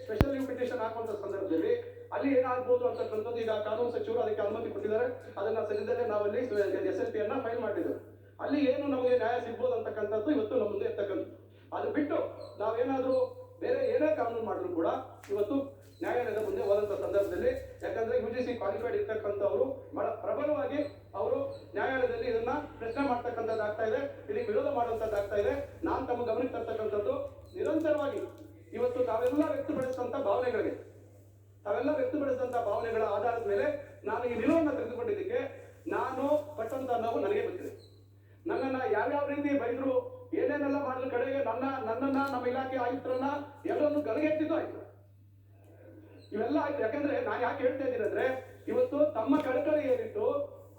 Special limitation ಹಾಕುವಂತ ಸಂದರ್ಭದಲ್ಲಿ ಅಲ್ಲಿ ಏನಾಗ್ಬೋದು ಅಂತಕ್ಕಂಥದ್ದು ಈಗ ಕಾನೂನು ಸಚಿವರು ಅದಕ್ಕೆ ಅನುಮತಿ ಕೊಟ್ಟಿದ್ದಾರೆ. ಅದನ್ನ ಸದ್ಯದಲ್ಲೇ ನಾವಲ್ಲಿ ಎಸ್ ಎಲ್ ಪಿ ಅನ್ನ ಫೈಲ್ ಮಾಡಿದ್ದೇವೆ. ಅಲ್ಲಿ ಏನು ನಮಗೆ ನ್ಯಾಯ ಸಿಗ್ಬೋದು ಅಂತಕ್ಕಂಥದ್ದು ಇವತ್ತು ನಮ್ಮ ಮುಂದೆ ಇರ್ತಕ್ಕಂಥದ್ದು. ಅದು ಬಿಟ್ಟು ನಾವೇನಾದರೂ ಬೇರೆ ಏನೇ ಕಾನೂನು ಮಾಡಿದ್ರು ಕೂಡ ಇವತ್ತು ನ್ಯಾಯಾಲಯದ ಮುಂದೆ ಹೋದಂತ ಸಂದರ್ಭದಲ್ಲಿ ಯಾಕಂದ್ರೆ ಯು ಜಿ ಸಿ ಕ್ವಾಲಿಫೈಡ್ ಇರ್ತಕ್ಕಂಥವ್ರು ಬಹಳ ಪ್ರಬಲವಾಗಿ ಅವರು ನ್ಯಾಯಾಲಯದಲ್ಲಿ ಇದನ್ನ ಪ್ರಶ್ನೆ ಮಾಡ್ತಕ್ಕಂಥದ್ದು ಆಗ್ತಾ ಇದೆ. ಇದಕ್ಕೆ ವಿರೋಧ ಮಾಡುವಂಥದ್ದು ಆಗ್ತಾ ಇದೆ. ನಾನು ತಮ್ಮ ಗಮನಕ್ಕೆ ತರ್ತಕ್ಕಂಥದ್ದು ನಿರಂತರವಾಗಿ ಇವತ್ತು ತಾವೆಲ್ಲ ವ್ಯಕ್ತಪಡಿಸಿದಂತ ಭಾವನೆಗಳಿಗೆ, ತಾವೆಲ್ಲ ವ್ಯಕ್ತಪಡಿಸಿದಂತ ಭಾವನೆಗಳ ಆಧಾರದ ಮೇಲೆ ನಾನು ಈ ನಿಲುವನ್ನು ತೆಗೆದುಕೊಂಡಿದ್ದಕ್ಕೆ ನಾನು ಪಟ್ಟಂತ ನೋವು ನನಗೆ ಬಂದಿದೆ ನನ್ನನ್ನ ಯಾವ್ಯಾವ ರೀತಿ ಬೈದ್ರು, ಏನೇನೆಲ್ಲ ಮಾಡಿದ್ರು, ಕಡೆಗೆ ನನ್ನ, ನನ್ನನ್ನ, ನಮ್ಮ ಇಲಾಖೆ ಆಯುಕ್ತರನ್ನ ಎಲ್ಲರನ್ನು ಗಲಗೆತ್ತಿದ್ದು ಆಯ್ತು. ಇವೆಲ್ಲ ಆಯ್ತು. ಯಾಕಂದ್ರೆ ನಾನು ಯಾಕೆ ಹೇಳ್ತಾ ಇದ್ದೀನಿ ಅಂದ್ರೆ, ಇವತ್ತು ತಮ್ಮ ಕಳಕಳಿ ಏನಿತ್ತು,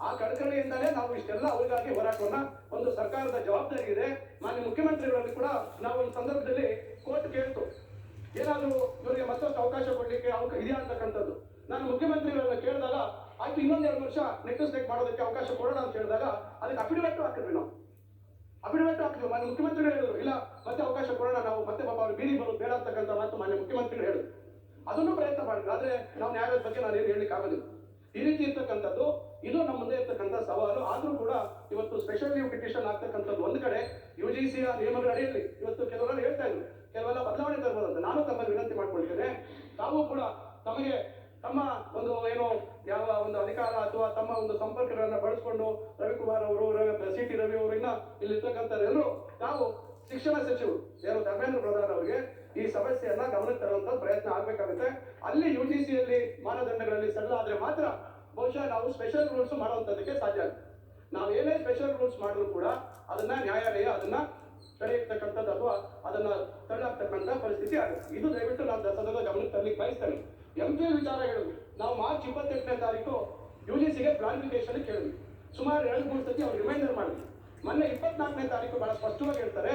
ಆ ಕಳಕಳಿಯಿಂದಲೇ ನಾವು ಇಷ್ಟೆಲ್ಲ ಅವರಿಗಾಗಿ ಹೋರಾಟವನ್ನ ಒಂದು ಸರ್ಕಾರದ ಜವಾಬ್ದಾರಿ ಇದೆ. ಮಾನ್ಯ ಮುಖ್ಯಮಂತ್ರಿಗಳಲ್ಲಿ ಕೂಡ ನಾವು ಒಂದು ಸಂದರ್ಭದಲ್ಲಿ ಕೋರ್ಟ್ ಕೇಳ್ತು. ಏನಾದ್ರು ಇವರಿಗೆ ಮತ್ತಷ್ಟು ಅವಕಾಶ ಕೊಡಲಿಕ್ಕೆ ಅವಕಾಶ ಇದೆಯಾ ಅಂತಕ್ಕಂಥದ್ದು. ನಾನು ಮುಖ್ಯಮಂತ್ರಿಗಳನ್ನ ಕೇಳಿದಾಗ, ಆಯ್ತು ಇನ್ನೊಂದೆರಡು ವರ್ಷ ನೆಕ್ಸ್ಟ್ ಸ್ಟೇಕ್ ಮಾಡೋದಕ್ಕೆ ಅವಕಾಶ ಕೊಡೋಣ ಅಂತ ಹೇಳಿದಾಗ, ಅದಕ್ಕೆ ಅಫಿಡವಿಟ್ ಹಾಕಿದ್ವಿ ನಾವು. ಅಫಿಡವಿಟ್ ಹಾಕಿದ್ವಿ. ಮಾನ್ಯ ಮುಖ್ಯಮಂತ್ರಿಗಳು ಹೇಳಿದ್ರು, ಇಲ್ಲ, ಮತ್ತೆ ಅವಕಾಶ ಕೊಡೋಣ, ನಾವು ಮತ್ತೆ ಪಾಪ ಅವ್ರು ಬೀದಿ ಬರೋದು ಬೇಡ ಅಂತಕ್ಕಂಥ ಮಾತು ಮಾನ್ಯ ಮುಖ್ಯಮಂತ್ರಿಗಳು ಹೇಳಿದ್ರು. ಅದನ್ನು ಪ್ರಯತ್ನ ಮಾಡಿದ್ರು. ಆದರೆ ನಾವು ನ್ಯಾಯದ ಬಗ್ಗೆ ನಾನು ಏನು ಹೇಳಲಿಕ್ಕೆ ಆಗೋದಿಲ್ಲ. ಈ ರೀತಿ ಇರ್ತಕ್ಕಂಥದ್ದು, ಇದು ನಮ್ಮ ಮುಂದೆ ಇರ್ತಕ್ಕಂಥ ಸವಾಲು. ಆದರೂ ಕೂಡ ಇವತ್ತು ಸ್ಪೆಷಲ್ ಲೀವ್ ಪಿಟಿಷನ್ ಆಗ್ತಕ್ಕಂಥದ್ದು ಒಂದು ಕಡೆ ಯು ಜಿ ಸಿಯ ನಿಯಮಗಳ ಅಡಿಯಲ್ಲಿ ಇವತ್ತು ಕೆಲವರು ಹೇಳ್ತಾ ಇದ್ರು. ಕೆಲವೆಲ್ಲ ಬದಲಾವಣೆ ತರಬಹುದಂತ. ನಾನು ತಮ್ಮಲ್ಲಿ ವಿನಂತಿ ಮಾಡ್ಕೊಳ್ತೇನೆ. ತಾವು ಕೂಡ ತಮಗೆ ತಮ್ಮ ಒಂದು ಏನು ಯಾವ ಒಂದು ಅಧಿಕಾರ ಅಥವಾ ತಮ್ಮ ಒಂದು ಸಂಪರ್ಕಗಳನ್ನ ಬಳಸಿಕೊಂಡು ರವಿಕುಮಾರ್ ಅವರು ಸಿ ಟಿ ರವಿ ಅವರು ಇನ್ನ ಇಲ್ಲಿರ್ತಕ್ಕಂಥವ್ರೆಲ್ಲರೂ ತಾವು ಶಿಕ್ಷಣ ಸಚಿವರು, ಯಾರು ಧರ್ಮೇಂದ್ರ ಪ್ರಧಾನ್ ಅವರಿಗೆ ಈ ಸಮಸ್ಯೆಯನ್ನ ಗಮನಕ್ಕೆ ತರುವಂತ ಪ್ರಯತ್ನ ಆಗ್ಬೇಕಾಗುತ್ತೆ. ಅಲ್ಲಿ ಯು ಜಿ ಸಿಯಲ್ಲಿ ಮಾನದಂಡಗಳಲ್ಲಿ ಸರಳ ಆದ್ರೆ ಮಾತ್ರ ಬಹುಶಃ ನಾವು ಸ್ಪೆಷಲ್ ರೂಲ್ಸ್ ಮಾಡುವಂತದಕ್ಕೆ ಸಾಧ್ಯ ಆಗುತ್ತೆ. ನಾವು ಏನೇ ಸ್ಪೆಷಲ್ ರೂಲ್ಸ್ ಮಾಡಿದ್ರು ಕೂಡ ಅದನ್ನ ನ್ಯಾಯಾಲಯ ಅದನ್ನ ತಡೆಯತಕ್ಕಂಥದ್ದು ಅಥವಾ ಅದನ್ನ ತಳ್ಳಾಗ್ತಕ್ಕಂಥ ಪರಿಸ್ಥಿತಿ ಆಗುತ್ತೆ. ಇದು ದಯವಿಟ್ಟು ನಾನು ಸದನ ಗಮನಕ್ಕೆ ತರಲಿಕ್ಕೆ ಬಯಸ್ತೇನೆ. ಎಂ ಪಿ ವಿಚಾರ ಹೇಳಿದ್ವಿ ನಾವು ಮಾರ್ಚ್ ಇಪ್ಪತ್ತೆಂಟನೇ ತಾರೀಕು ಯು ಜಿ ಸಿಗೆ ಪ್ಲಾನಿಫಿಕೇಶನ್ ಕೇಳಿದ್ವಿ. ಸುಮಾರು ಎರಡು, ಮೂರು ಸತಿ ಅವ್ರು ರಿಮೈಂಡರ್ ಮಾಡಿದ್ವಿ ಮೊನ್ನೆ ಇಪ್ಪತ್ನಾಲ್ಕನೇ ತಾರೀಕು ಬಹಳ ಸ್ಪಷ್ಟವಾಗಿ ಹೇಳ್ತಾರೆ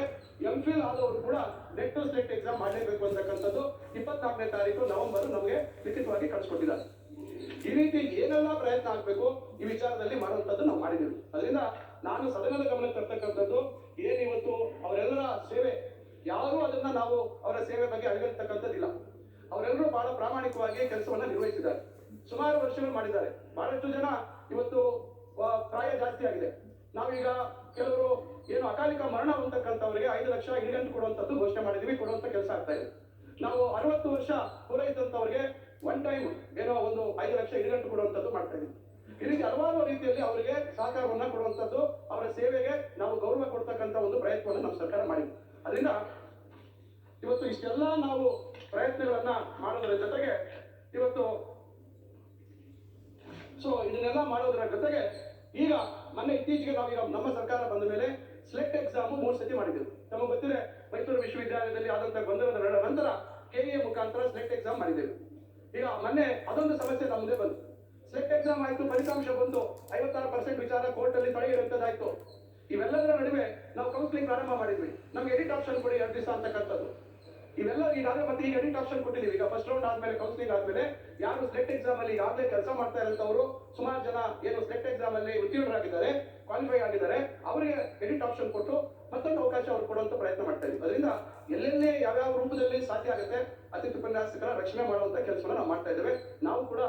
ಎಂ ಫಿಲ್ ಆದವರು ಕೂಡ ನೆಟ್ ಟು ಸ್ಲೆಟ್ ಎಕ್ಸಾಮ್ ಮಾಡಲೇಬೇಕು ಅಂತಕ್ಕಂಥದ್ದು ಇಪ್ಪತ್ನಾಲ್ಕನೇ ತಾರೀಕು ನವೆಂಬರ್ ನಮಗೆ ಲಿಖಿತವಾಗಿ ಕಳಿಸ್ಕೊಟ್ಟಿದ್ದಾರೆ. ಈ ರೀತಿ ಏನೆಲ್ಲ ಪ್ರಯತ್ನ ಆಗ್ಬೇಕು ಈ ವಿಚಾರದಲ್ಲಿ ಮಾಡುವಂಥದ್ದು ನಾವು ಮಾಡಿದ್ದೀವಿ. ಅದರಿಂದ ನಾನು ಸದನದ ಗಮನಕ್ಕೆ ತರ್ತಕ್ಕಂಥದ್ದು, ಏನು ಇವತ್ತು ಅವರೆಲ್ಲರ ಸೇವೆ, ಯಾರು ಅದನ್ನ ನಾವು ಅವರ ಸೇವೆ ಬಗ್ಗೆ ಅಳಿಗರ್ತಕ್ಕಂಥದ್ದಿಲ್ಲ ಅವರೆಲ್ಲರೂ ಬಹಳ ಪ್ರಾಮಾಣಿಕವಾಗಿ ಕೆಲಸವನ್ನ ನಿರ್ವಹಿಸಿದ್ದಾರೆ. ಸುಮಾರು ವರ್ಷಗಳು ಮಾಡಿದ್ದಾರೆ. ಬಹಳಷ್ಟು ಜನ ಇವತ್ತು ಪ್ರಾಯ ಜಾಸ್ತಿ ಆಗಿದೆ. ನಾವೀಗ ಕೆಲವರು ಏನು ಅಕಾಲಿಕ ಮರಣ ಹೊಂದಕ್ಕಂಥವರಿಗೆ ಐದು ಲಕ್ಷ ಇಳಿಗಂಟು ಕೊಡುವಂತದ್ದು ಘೋಷಣೆ ಮಾಡಿದೀವಿ ಕೊಡುವಂತ ಕೆಲಸ ಆಗ್ತಾ ಇದೆ. ನಾವು ಅರವತ್ತು ವರ್ಷ ಪೂರೈಸಿದಂತವ್ರಿಗೆ ಒನ್ ಟೈಮ್ ಏನೋ ಒಂದು ಐದು ಲಕ್ಷ ಇರುಗಂಟು ಕೊಡುವಂಥದ್ದು ಮಾಡ್ತಾ ಇದ್ದೀವಿ ರೀತಿ ಹಲವಾರು ರೀತಿಯಲ್ಲಿ ಅವರಿಗೆ ಸಹಕಾರವನ್ನು ಕೊಡುವಂಥದ್ದು ಅವರ ಸೇವೆಗೆ ನಾವು ಗೌರವ ಕೊಡ್ತಕ್ಕಂಥ ಒಂದು ಪ್ರಯತ್ನವನ್ನು ನಮ್ಮ ಸರ್ಕಾರ ಮಾಡಿದೆ. ಅದರಿಂದ ಇವತ್ತು ಇಷ್ಟೆಲ್ಲ ನಾವು ಪ್ರಯತ್ನಗಳನ್ನ ಮಾಡೋದರ ಜೊತೆಗೆ ಇವತ್ತು ಸೊ ಇದನ್ನೆಲ್ಲ ಮಾಡೋದರ ಜೊತೆಗೆ ಈಗ ಮೊನ್ನೆ ಇತ್ತೀಚೆಗೆ ನಾವೀಗ ನಮ್ಮ ಸರ್ಕಾರ ಬಂದ ಮೇಲೆ ಸ್ಲೆಟ್ ಎಕ್ಸಾಮ್ ಮೂರು ಸತಿ ಮಾಡಿದ್ದೆವು. ನಮಗೆ ಗೊತ್ತಿದೆ, ಮೈಸೂರು ವಿಶ್ವವಿದ್ಯಾಲಯದಲ್ಲಿ ಆದಂತ ಗೊಂದಲದ ನಂತರ ಕೆಇಎ ಮುಖಾಂತರ ಸ್ಲೆಟ್ ಎಕ್ಸಾಮ್ ಮಾಡಿದ್ದೆವು. ಈಗ ಮೊನ್ನೆ ಅದೊಂದು ಸಮಸ್ಯೆ ನಮ್ಮ ಬಂತು. ಸೆಟ್ ಎಕ್ಸಾಮ್ ಆಯ್ತು, ಫಲಿತಾಂಶ ಬಂತು. ಐವತ್ತಾರು ಪರ್ಸೆಂಟ್ ವಿಚಾರ ಕೋರ್ಟ್ ಅಲ್ಲಿ ತಡೆಯಿರುವಂತದ್ದಾಯ್ತು ಇವೆಲ್ಲದರ ನಡುವೆ ನಾವು ಕೌನ್ಸಿಲಿಂಗ್ ಪ್ರಾರಂಭ ಮಾಡಿದ್ವಿ. ನಮ್ಗೆ ಎಡಿಟ್ ಆಪ್ಷನ್ ಕೊಡಿ ಎರಡು ದಿವಸ ಅಂತಕ್ಕಂಥದ್ದು ಇವೆಲ್ಲ ಈಗಾಗಲೇ ಮತ್ತೆ ಈಗ ಎಡಿಟ್ ಆಪ್ಷನ್ ಕೊಟ್ಟಿದ್ದೀವಿ. ಈಗ ಫಸ್ಟ್ ರೌಂಡ್ ಆದ್ಮೇಲೆ ಕೌನ್ಸಿಲಿಂಗ್ ಆದ್ಮೇಲೆ ಯಾರು ಸ್ಲೆಟ್ ಎಕ್ಸಾಮ್ ಅಲ್ಲಿ ಕೆಲಸ ಮಾಡ್ತಾ ಇರೋಂಥವ್ರು ಸುಮಾರು ಜನ ಏನು ಸ್ಲೆಟ್ ಎಕ್ಸಾಮ್ ಅಲ್ಲಿ ಉತ್ತೀರ್ಣರಾಗಿದ್ದಾರೆ ಕ್ವಾಲಿಫೈ ಆಗಿದ್ದಾರೆ, ಅವರಿಗೆ ಎಡಿಟ್ ಆಪ್ಷನ್ ಕೊಟ್ಟು ಮತ್ತೊಂದು ಅವಕಾಶ ಅವ್ರು ಕೊಡುವಂತ ಪ್ರಯತ್ನ ಮಾಡ್ತಾ ಇದ್ದೀವಿ. ಅದರಿಂದ ಎಲ್ಲೆಲ್ಲೇ ಯಾವ್ಯಾವ ರೂಪದಲ್ಲಿ ಸಾಧ್ಯ ಆಗುತ್ತೆ ಅತಿಥಿ ಉಪನ್ಯಾಸಕರ ರಕ್ಷಣೆ ಮಾಡುವಂತ ಕೆಲಸವನ್ನು ನಾವು ಮಾಡ್ತಾ ಇದ್ದೇವೆ. ನಾವು ಕೂಡ